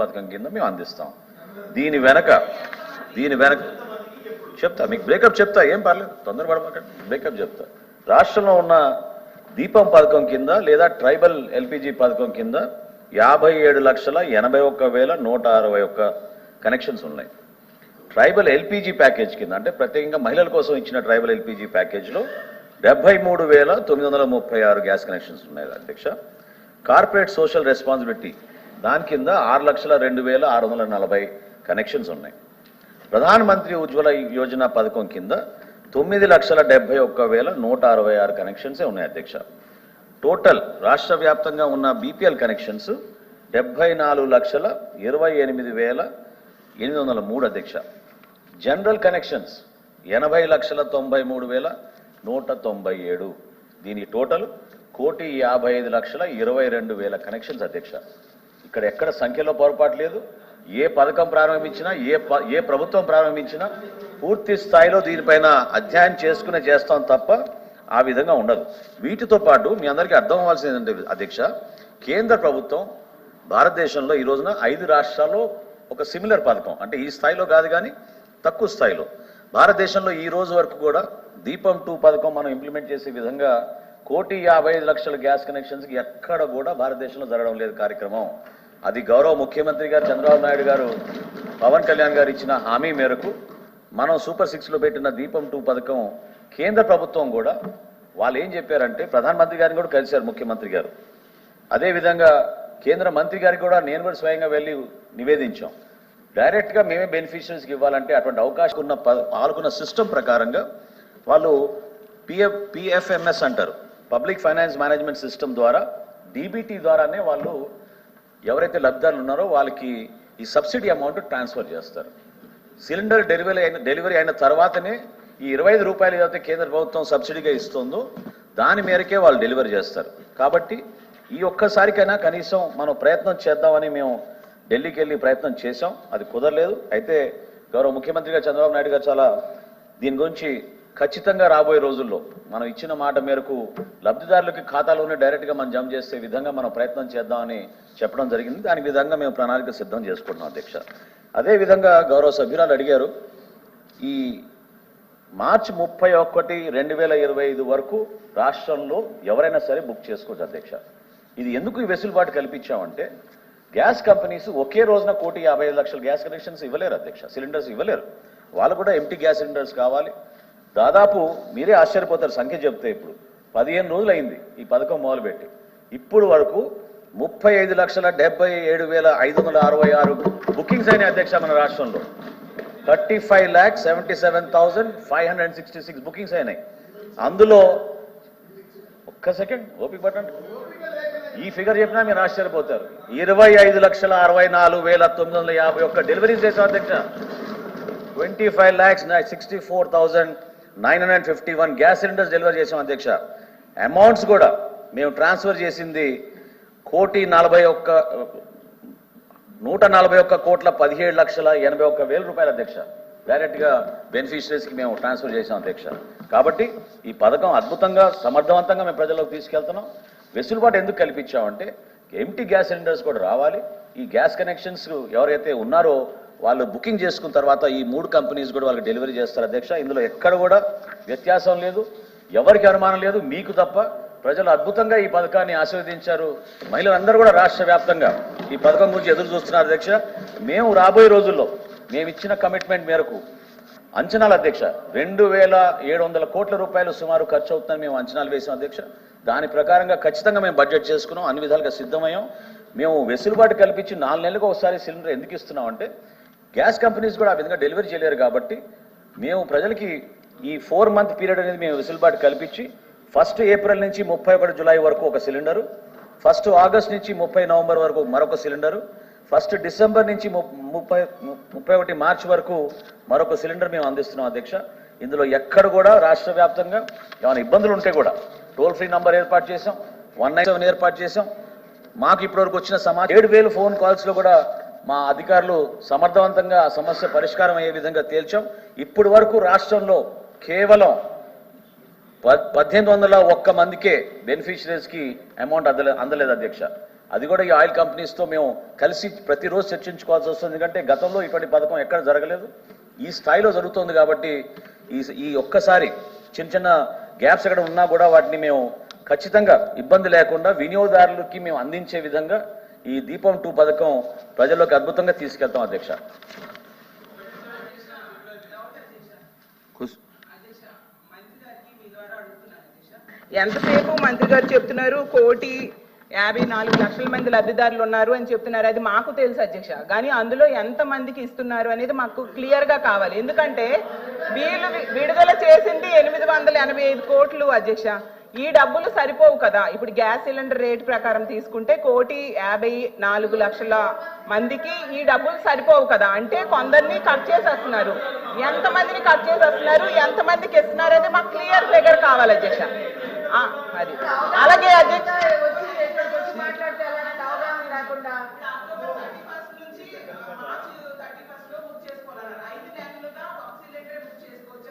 పథకం కింద మేము అందిస్తాం. దీని వెనక దీని వెనక చెప్తా మీకు బ్రేకప్ చెప్తా ఏం పర్లేదు తొందరపడమాకండి బ్రేకప్ చెప్తా. రాష్ట్రంలో ఉన్న దీపం పథకం కింద లేదా ట్రైబల్ ఎల్పిజి పథకం కింద యాభై ఏడు లక్షల ఎనభై ఒక్క వేల నూట అరవై ఒక్క కనెక్షన్స్ ఉన్నాయి. ట్రైబల్ ఎల్పిజి ప్యాకేజ్ కింద అంటే ప్రత్యేకంగా మహిళల కోసం ఇచ్చిన ట్రైబల్ ఎల్పిజి ప్యాకేజ్లో డెబ్బై మూడు వేల తొమ్మిది వందల ముప్పై ఆరు గ్యాస్ కనెక్షన్స్ ఉన్నాయి అధ్యక్ష. కార్పొరేట్ సోషల్ రెస్పాన్సిబిలిటీ దాని కింద ఆరు లక్షల రెండు వేల ఆరు వందల నలభై కనెక్షన్స్ ఉన్నాయి. ప్రధాన మంత్రి ఉజ్వల యోజన పథకం కింద తొమ్మిది లక్షల డెబ్బై ఒక్క వేల నూట అరవై ఆరు కనెక్షన్సే ఉన్నాయి అధ్యక్ష. టోటల్ రాష్ట్ర వ్యాప్తంగా ఉన్న బీపీఎల్ కనెక్షన్స్ డెబ్బై నాలుగు లక్షల ఇరవై ఎనిమిది వేల ఎనిమిది వందల మూడు అధ్యక్ష. జనరల్ కనెక్షన్స్ ఎనభై లక్షల తొంభై మూడు వేల నూట తొంభై ఏడు. దీని టోటల్ కోటి యాభై ఐదు లక్షల ఇరవై రెండు వేల కనెక్షన్స్ అధ్యక్ష. ఇక్కడ ఎక్కడ సంఖ్యలో పొరపాటు లేదు. ఏ పథకం ప్రారంభించినా ఏ ప- ఏ ప్రభుత్వం ప్రారంభించినా పూర్తి స్థాయిలో దీనిపైన అధ్యయనం చేసుకునే చేస్తాం తప్ప ఆ విధంగా ఉండదు. వీటితో పాటు మీ అందరికీ అర్థం అవ్వాల్సింది ఏంటంటే అధ్యక్ష కేంద్ర ప్రభుత్వం భారతదేశంలో ఈ రోజున ఐదు రాష్ట్రాల్లో ఒక సిమిలర్ పథకం. అంటే ఈ స్థాయిలో కాదు కానీ తక్కువ స్థాయిలో. భారతదేశంలో ఈ రోజు వరకు కూడా దీపం టూ పథకం మనం ఇంప్లిమెంట్ చేసే విధంగా కోటి యాభై ఐదు లక్షల గ్యాస్ కనెక్షన్స్కి ఎక్కడ కూడా భారతదేశంలో జరగడం లేదు కార్యక్రమం. అది గౌరవ ముఖ్యమంత్రి గారు చంద్రబాబు నాయుడు గారు పవన్ కళ్యాణ్ గారు ఇచ్చిన హామీ మేరకు మనం సూపర్ సిక్స్లో పెట్టిన దీపం టూ పథకం కేంద్ర ప్రభుత్వం కూడా వాళ్ళు ఏం చెప్పారంటే ప్రధానమంత్రి గారిని కూడా కలిశారు ముఖ్యమంత్రి గారు. అదేవిధంగా కేంద్ర మంత్రి గారికి కూడా నేను కూడా స్వయంగా వెళ్ళి నివేదించాం. డైరెక్ట్గా మేమే బెనిఫిషరీస్కి ఇవ్వాలంటే అటువంటి అవకాశం ఉన్న ప- సిస్టమ్ ప్రకారంగా వాళ్ళు పిఎఫ్ పిఎఫ్ఎంఎస్ అంటారు. పబ్లిక్ ఫైనాన్స్ మేనేజ్మెంట్ సిస్టమ్ ద్వారా డీబీటీ ద్వారానే వాళ్ళు ఎవరైతే లబ్ధాలు ఉన్నారో వాళ్ళకి ఈ సబ్సిడీ అమౌంట్ ట్రాన్స్ఫర్ చేస్తారు. సిలిండర్ డెలివరీ అయిన డెలివరీ అయిన తర్వాతనే ఈ ఇరవై ఐదు రూపాయలు ఏదైతే కేంద్ర ప్రభుత్వం సబ్సిడీగా ఇస్తుందో దాని మేరకే వాళ్ళు డెలివరీ చేస్తారు. కాబట్టి ఈ ఒక్కసారికైనా కనీసం మనం ప్రయత్నం చేద్దామని మేము ఢిల్లీకి వెళ్ళి ప్రయత్నం చేసాం అది కుదరలేదు. అయితే గౌరవ ముఖ్యమంత్రిగా చంద్రబాబు నాయుడు గారు చాలా దీని గురించి ఖచ్చితంగా రాబోయే రోజుల్లో మనం ఇచ్చిన మాట మేరకు లబ్ధిదారులకి ఖాతాలోనే డైరెక్ట్గా మనం జమ చేసే విధంగా మనం ప్రయత్నం చేద్దామని చెప్పడం జరిగింది. దాని విధంగా మేము ప్రణాళిక సిద్ధం చేసుకుంటున్నాం అధ్యక్ష. అదేవిధంగా గౌరవ సభ్యురాలు అడిగారు ఈ మార్చి ముప్పై ఒకటి రెండు వేల ఇరవై ఐదు వరకు రాష్ట్రంలో ఎవరైనా సరే బుక్ చేసుకోవచ్చు అధ్యక్ష. ఇది ఎందుకు ఈ వెసులుబాటు కల్పించామంటే గ్యాస్ కంపెనీస్ ఒకే రోజున కోటి యాభై లక్షల గ్యాస్ కనెక్షన్స్ ఇవ్వలేరు అధ్యక్ష సిలిండర్స్ ఇవ్వలేరు. వాళ్ళు కూడా ఎంటీ గ్యాస్ సిలిండర్స్ కావాలి దాదాపు మీరే ఆశ్చర్యపోతారు సంఖ్య చెప్తే ఇప్పుడు. పదిహేను రోజులు అయింది ఈ పథకం మొదలుపెట్టి. ఇప్పుడు వరకు ముప్పై ఐదు లక్షల డెబ్బై ఏడు వేల ఐదు వందల అరవై ఆరు బుకింగ్స్ అయినాయి అధ్యక్ష మన రాష్ట్రంలో. Thirty five lakh seventy seven thousand five hundred sixty six bookings అయినాయి. అందులో ఒక్క సెకండ్ ఓపిక పట్టండి. ఈ ఫిగర్ చెప్పినా మీరు ఆశ్చర్యపోతారు. ఇరవై ఐదు లక్షల అరవై నాలుగు వేల తొమ్మిది వందల యాభై ఒక్క డెలివరీస్ చేసాం అధ్యక్ష. Twenty five lakhs sixty four thousand nine hundred fifty one gas cylinders delivery చేసాం అధ్యక్ష. అమౌంట్స్ కూడా మేము ట్రాన్స్ఫర్ చేసింది కోటి నలభై ఒక్క నూట నలభై ఒక్క కోట్ల పదిహేడు లక్షల ఎనభై ఒక్క వేల రూపాయల అధ్యక్ష. డైరెక్ట్గా బెనిఫిషరీస్కి మేము ట్రాన్స్ఫర్ చేసాం అధ్యక్ష. కాబట్టి ఈ పథకం అద్భుతంగా సమర్థవంతంగా మేము ప్రజల్లోకి తీసుకెళ్తున్నాం. వెసులుబాటు ఎందుకు కల్పించామంటే ఎంటీ గ్యాస్ సిలిండర్స్ కూడా రావాలి. ఈ గ్యాస్ కనెక్షన్స్ ఎవరైతే ఉన్నారో వాళ్ళు బుకింగ్ చేసుకున్న తర్వాత ఈ మూడు కంపెనీస్ కూడా వాళ్ళకి డెలివరీ చేస్తారు అధ్యక్ష. ఇందులో ఎక్కడ కూడా వ్యత్యాసం లేదు. ఎవరికి అనుమానం లేదు మీకు తప్ప. ప్రజలు అద్భుతంగా ఈ పథకాన్ని ఆశీర్వదించారు. మహిళలందరూ కూడా రాష్ట్ర వ్యాప్తంగా ఈ పథకం గురించి ఎదురు చూస్తున్నారు అధ్యక్ష. మేము రాబోయే రోజుల్లో మేము ఇచ్చిన కమిట్మెంట్ మేరకు అంచనాలు అధ్యక్ష రెండు వేల ఏడు వందల కోట్ల రూపాయలు సుమారు ఖర్చు అవుతుందని మేము అంచనాలు వేసాం అధ్యక్ష. దాని ప్రకారంగా ఖచ్చితంగా మేము బడ్జెట్ చేసుకున్నాం అన్ని విధాలుగా సిద్ధమయ్యాం. మేము వెసులుబాటు కల్పించి నాలుగు నెలలకు ఒకసారి సిలిండర్ ఎందుకు ఇస్తున్నాం అంటే గ్యాస్ కంపెనీస్ కూడా ఆ విధంగా డెలివరీ చేయలేరు కాబట్టి మేము ప్రజలకి ఈ ఫోర్ మంత్ పీరియడ్ అనేది మేము వెసులుబాటు కల్పించి ఫస్ట్ ఏప్రిల్ నుంచి ముప్పై ఒకటి జులై వరకు ఒక సిలిండరు ఫస్ట్ ఆగస్ట్ నుంచి ముప్పై నవంబర్ వరకు మరొక సిలిండరు ఫస్ట్ డిసెంబర్ నుంచి ము- ముప్పై ముప్పై ఒకటి మార్చ్ వరకు మరొక సిలిండర్ మేము అందిస్తున్నాం అధ్యక్ష. ఇందులో ఎక్కడ కూడా రాష్ట్ర వ్యాప్తంగా ఏమైనా ఇబ్బందులు ఉంటే కూడా టోల్ ఫ్రీ నంబర్ ఏర్పాటు చేసాం వన్ నైన్ సెవెన్ ఏర్పాటు చేసాం మాకు ఇప్పటివరకు వచ్చిన సమాచారం ఏడు వేలు ఫోన్ కాల్స్లో కూడా మా అధికారులు సమర్థవంతంగా సమస్య పరిష్కారం అయ్యే విధంగా తేల్చాం. ఇప్పటి వరకు రాష్ట్రంలో కేవలం పద్దెనిమిది వందల ఒక్క మందికే బెనిఫిషరీస్కి అమౌంట్ అందలే అందలేదు అధ్యక్ష. అది కూడా ఈ ఆయిల్ కంపెనీస్తో మేము కలిసి ప్రతిరోజు చర్చించుకోవాల్సి వస్తుంది. ఎందుకంటే గతంలో ఇటువంటి పథకం ఎక్కడ జరగలేదు. ఈ స్థాయిలో జరుగుతోంది కాబట్టి ఈ ఈ ఒక్కసారి చిన్న చిన్న గ్యాప్స్ ఎక్కడ ఉన్నా కూడా వాటిని మేము ఖచ్చితంగా ఇబ్బంది లేకుండా వినియోగదారులకి మేము అందించే విధంగా ఈ దీపం టూ పథకం ప్రజల్లోకి అద్భుతంగా తీసుకెళ్తాం అధ్యక్ష. ఎంతసేపు మంత్రి గారు చెప్తున్నారు కోటి యాభై నాలుగు లక్షల మంది లబ్ధిదారులు ఉన్నారు అని చెప్తున్నారు. అది మాకు తెలుసు అధ్యక్ష. కానీ అందులో ఎంత మందికి ఇస్తున్నారు అనేది మాకు క్లియర్గా కావాలి. ఎందుకంటే వీళ్ళు విడుదల చేసింది ఎనిమిది వందల ఎనభై ఐదు కోట్లు అధ్యక్ష. ఈ డబ్బులు సరిపోవు కదా. ఇప్పుడు గ్యాస్ సిలిండర్ రేట్ ప్రకారం తీసుకుంటే కోటి యాభై నాలుగు లక్షల మందికి ఈ డబ్బులు సరిపోవు కదా. అంటే కొందరిని కట్ చేసేస్తున్నారు. వస్తున్నారు ఎంతమందిని కట్ చేసేస్తున్నారు? వస్తున్నారు ఎంతమందికి ఇస్తున్నారు అనేది మాకు క్లియర్ ఫిగర్ కావాలి అధ్యక్ష. మరి అది. అలాగే అధ్యక్ష